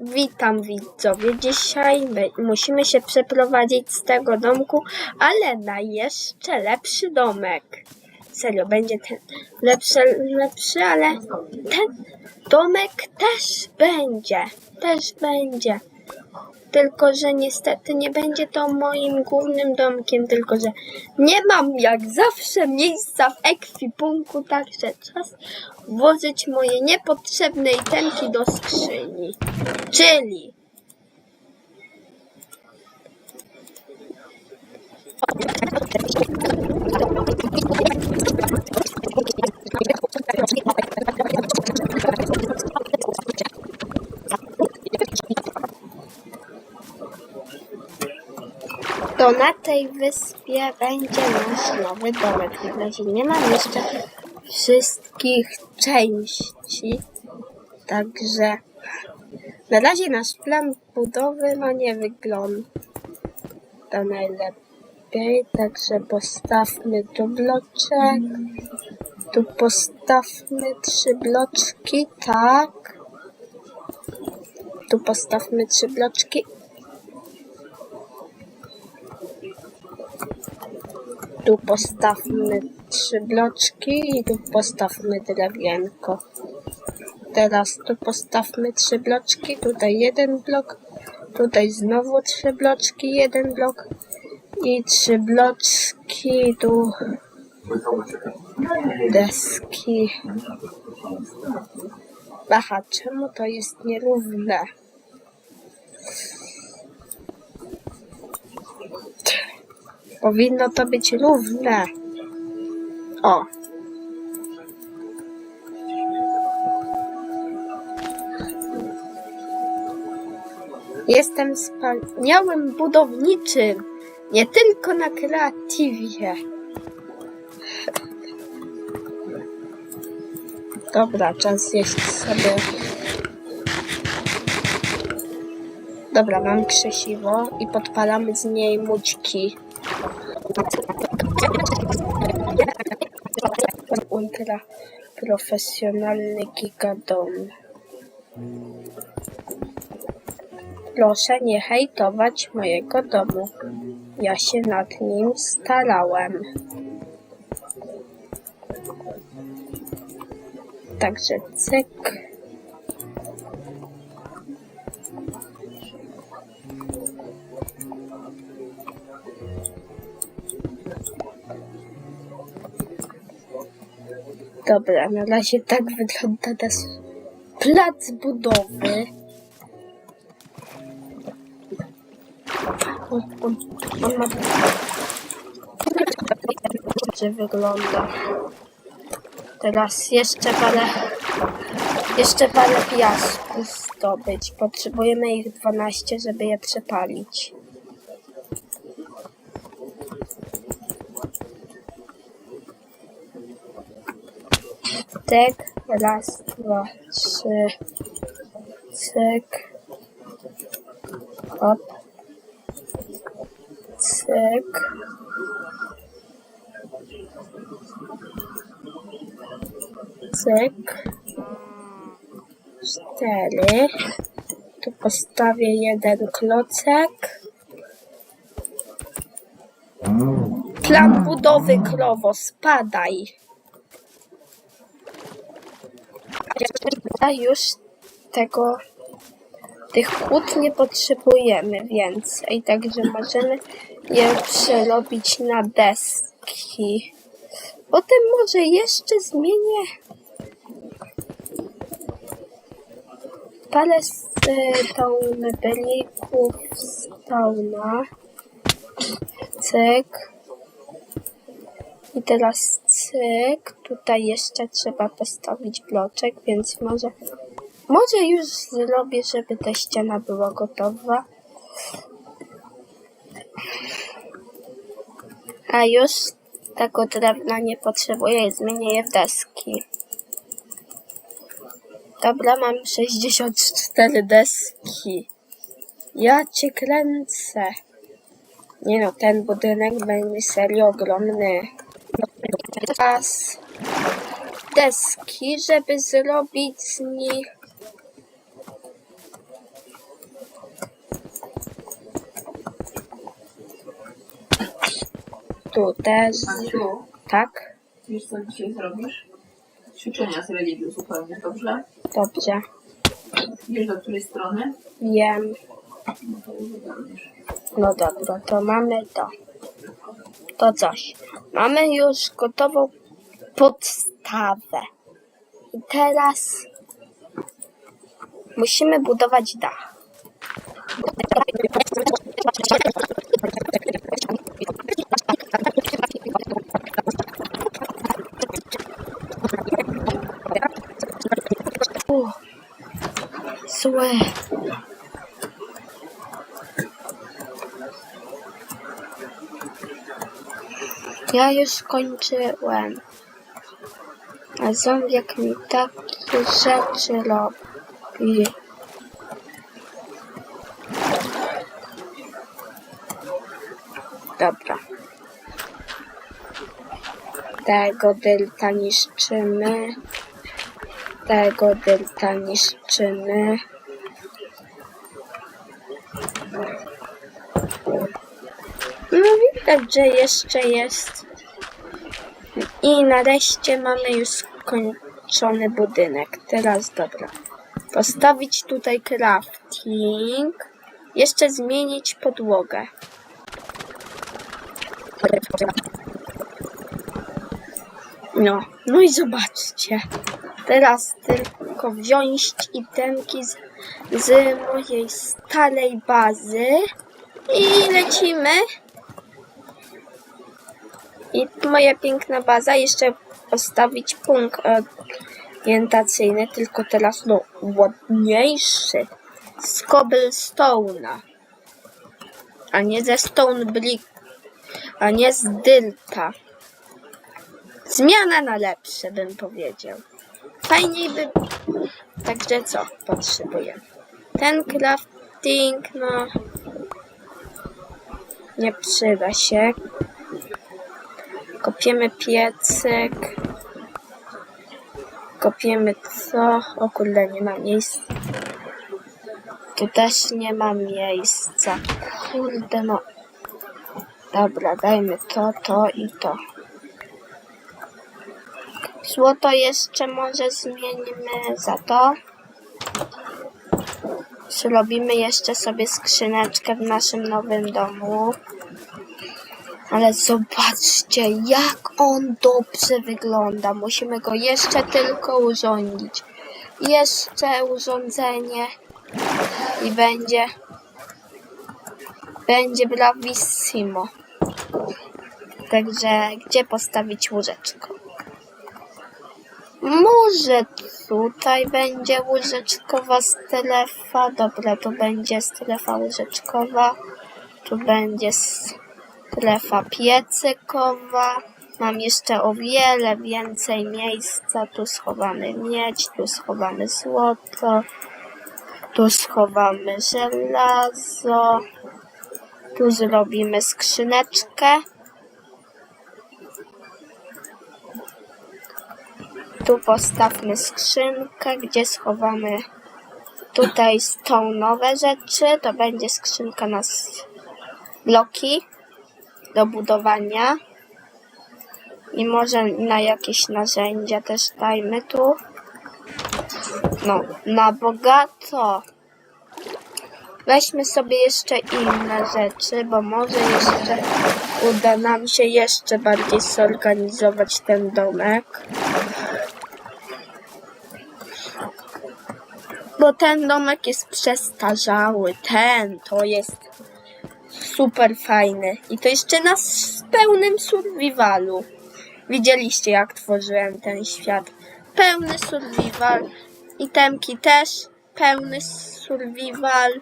Witam widzowie. Dzisiaj my musimy się przeprowadzić z tego domku, ale na jeszcze lepszy domek. Serio, będzie ten lepszy, lepszy, ale ten domek też będzie. Też będzie. Tylko, że niestety nie będzie to moim głównym domkiem, tylko, że nie mam jak zawsze miejsca w ekwipunku, także czas włożyć moje niepotrzebne itemki do skrzyni. Czyli na tej wyspie będzie nasz nowy domek. Na razie nie mam jeszcze wszystkich części, także na razie nasz plan budowy no nie wygląda najlepiej, także postawmy tu bloczek, tu postawmy trzy bloczki, tak, tu postawmy trzy bloczki Tu postawmy trzy bloczki i tu postawmy drewienko. Teraz tu postawmy trzy bloczki, tutaj jeden blok, tutaj znowu trzy bloczki, jeden blok i trzy bloczki, tu deski. Aha, czemu to jest nierówne? Powinno to być równe. O. Jestem wspaniałym budowniczym. Nie tylko na kreatywie. Dobra, czas jeść sobie. Dobra, mam krzesiwo i podpalamy z niej mućki. Ultra profesjonalny gigadom. Proszę nie hejtować mojego domu. Ja się nad nim starałem. Także cyk. Dobra, na razie tak wygląda nasz plac budowy. On, wygląda. Teraz jeszcze parę... Jeszcze parę piasku zdobyć. Potrzebujemy ich 12, żeby je przepalić. Cyk, raz, dwa, trzy, cyk, hop, cyk, cyk, cztery, tu postawię jeden klocek. Plan budowy krowo, spadaj. A już tego, tych kłód nie potrzebujemy więcej, także możemy je przerobić na deski. Potem może jeszcze zmienię parę z y, tą mebelików z tauna. Cyk. I teraz cyk, tutaj jeszcze trzeba postawić bloczek, więc może, może już zrobię, żeby ta ściana była gotowa. A już tego drewna nie potrzebuję, zmienię je w deski. Dobra, mam 64 deski. Ja cię kręcę. Nie no, ten budynek będzie serio ogromny teraz deski, żeby zrobić z nich tu też, tak? wiesz co dzisiaj zrobisz? Ćwiczenia z religii uzupełnisz, dobrze? Dobrze, Wiesz do której strony? wiem. No, no dobra, to mamy to. To coś. Mamy już gotową podstawę. I teraz musimy budować dach. Uff, Złe. Ja już skończyłem. A zombiak mi takie rzeczy robi. Dobra. Tego delta niszczymy. Tego delta niszczymy. No widać, że jeszcze jest. I nareszcie mamy już skończony budynek. Teraz dobra. Postawić tutaj crafting. Jeszcze zmienić podłogę. No, no i zobaczcie. Teraz tylko wziąć itemki z, z mojej starej bazy i lecimy. I moja piękna baza, jeszcze postawić punkt orientacyjny, tylko teraz no ładniejszy. Z cobblestone'a. A nie ze stone brick. A nie z dylta. Zmiana na lepsze, bym powiedział. Fajniej by... Także co potrzebujemy? Ten crafting, no... Nie przyda się. Kopiemy piecyk. Kopiemy co? O kurde, nie ma miejsca. Tu też nie ma miejsca. Kurde, no. Dobra, dajmy to, to i to. Złoto jeszcze może zmienimy za to. Zrobimy jeszcze sobie skrzyneczkę w naszym nowym domu. Ale zobaczcie, jak on dobrze wygląda. Musimy go jeszcze tylko urządzić. Jeszcze urządzenie i będzie będzie brawissimo. Także gdzie postawić łóżeczko? Może tutaj będzie łóżeczkowa strefa. Dobra, tu będzie strefa łóżeczkowa. Tu będzie strefa piecykowa. Mam jeszcze o wiele więcej miejsca. Tu schowamy miedź, tu schowamy złoto. Tu schowamy żelazo. Tu zrobimy skrzyneczkę. Tu postawmy skrzynkę, gdzie schowamy tutaj są nowe rzeczy. To będzie skrzynka na bloki do budowania. I może na jakieś narzędzia też dajmy tu. No, na bogato. Weźmy sobie jeszcze inne rzeczy, bo może jeszcze uda nam się jeszcze bardziej zorganizować ten domek. Bo ten domek jest przestarzały. Ten to jest super fajny. I to jeszcze na pełnym survivalu. Widzieliście jak tworzyłem ten świat. Pełny survival. Itemki też. Pełny survival.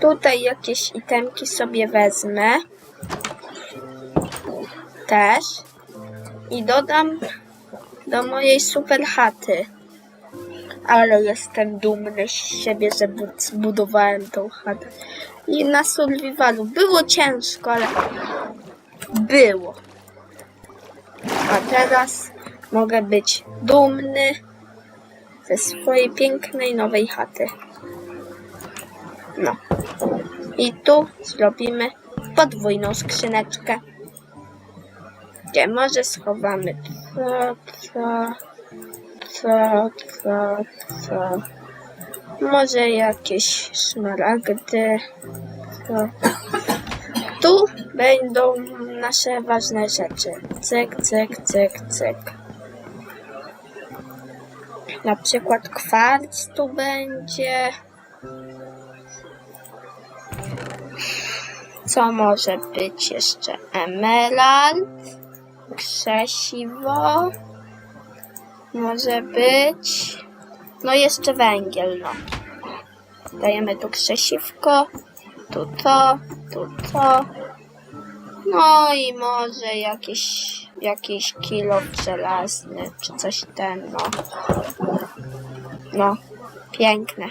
Tutaj jakieś itemki sobie wezmę. Też. I dodam do mojej super chaty. Ale jestem dumny z siebie, że bu- zbudowałem tą chatę. I na survivalu było ciężko, ale było. A teraz mogę być dumny ze swojej pięknej nowej chaty. No. I tu zrobimy podwójną skrzyneczkę. Gdzie może schowamy co, co, co, co, co. Może jakieś szmaragdy. Co. Tu będą nasze ważne rzeczy. Cyk, cyk, cyk, cyk. Na przykład kwarc tu będzie. Co może być jeszcze? Emerald, krzesiwo, może być. No jeszcze węgiel, no. Dajemy tu krzesiwko, tu to, tu to. No i może jakiś, jakiś kilo żelazny, czy coś ten, no. No, piękne.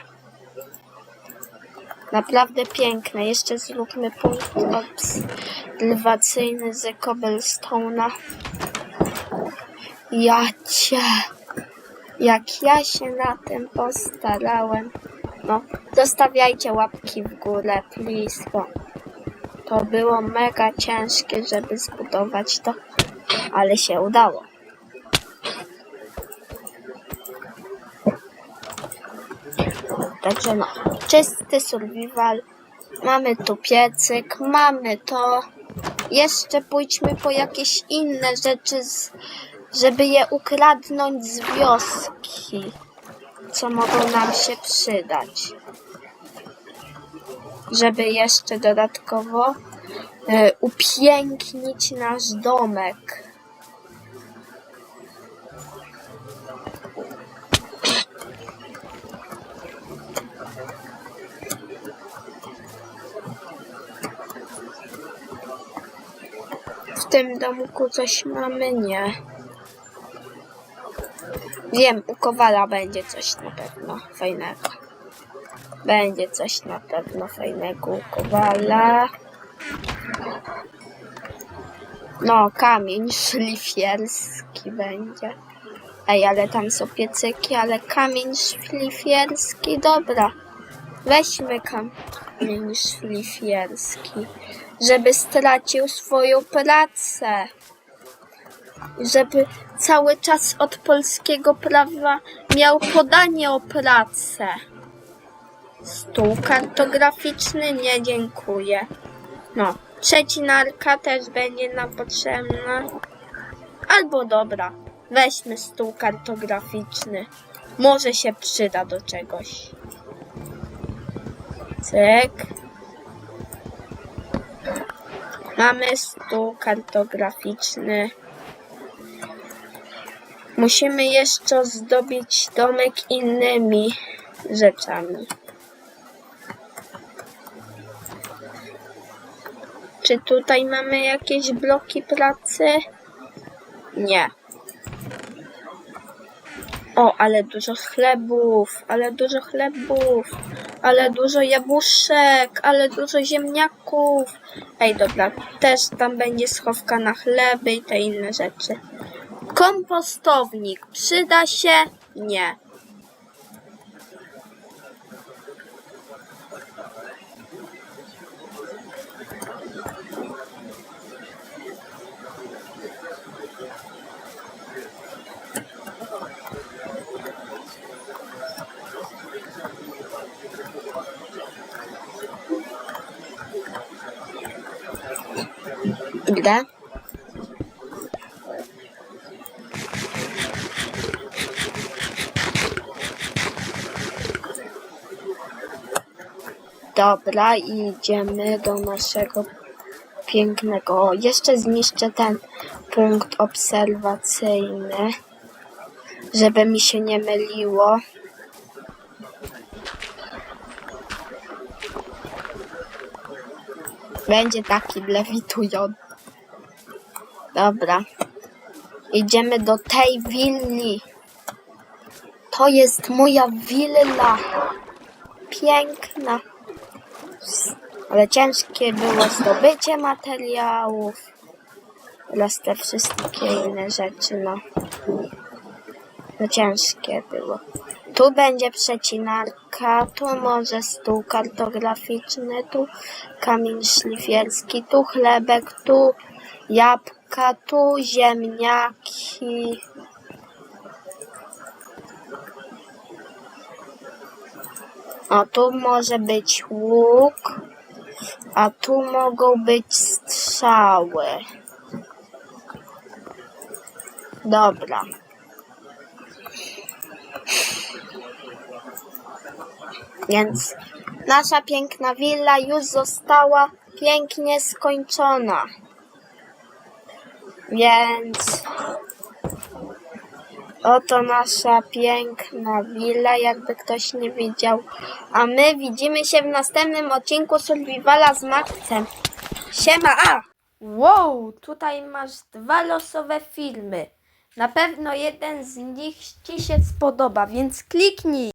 Naprawdę piękne. Jeszcze zróbmy punkt obserwacyjny z cobblestone'a. Ja cię. Jak ja się na tym postarałem. No, zostawiajcie łapki w górę, please, bo to było mega ciężkie, żeby zbudować to, ale się udało. Także no, czysty survival. Mamy tu piecyk, mamy to. Jeszcze pójdźmy po jakieś inne rzeczy, z, żeby je ukradnąć z wioski, co mogą nam się przydać. Żeby jeszcze dodatkowo e, upięknić nasz domek. W tym domku coś mamy? Nie. Wiem, u Kowala będzie coś na pewno fajnego. Będzie coś na pewno fajnego u Kowala. No, kamień szlifierski będzie. Ej, ale tam są piecyki, ale kamień szlifierski, dobra. Weźmy kamień szlifierski, żeby stracił swoją pracę. Żeby cały czas od polskiego prawa miał podanie o pracę. Stół kartograficzny nie dziękuję. No, przecinarka też będzie nam potrzebna. Albo dobra, weźmy stół kartograficzny. Może się przyda do czegoś. Cyk. Mamy stół kartograficzny. Musimy jeszcze zdobić domek innymi rzeczami. Czy tutaj mamy jakieś bloki pracy? Nie. O, ale dużo chlebów, ale dużo chlebów, ale dużo jabłuszek, ale dużo ziemniaków. Ej, dobra, też tam będzie schowka na chleby i te inne rzeczy. Kompostownik przyda się? Nie. Ile? Dobra, idziemy do naszego pięknego. O, jeszcze zniszczę ten punkt obserwacyjny, żeby mi się nie myliło. Będzie taki lewitujący. Dobra. Idziemy do tej willi. To jest moja willa. Piękna. Ale ciężkie było zdobycie materiałów. Oraz te wszystkie inne rzeczy, no. No ciężkie było. Tu będzie przecinarka, tu może stół kartograficzny, tu kamień szlifierski, tu chlebek, tu jabłka, tu ziemniaki. O, tu może być łuk, a tu mogą być strzały. Dobra. Więc nasza piękna willa już została pięknie skończona. Więc oto nasza piękna willa, jakby ktoś nie widział. A my widzimy się w następnym odcinku Survivala z Maxem. Siema! A! Wow, tutaj masz dwa losowe filmy. Na pewno jeden z nich Ci się spodoba, więc kliknij.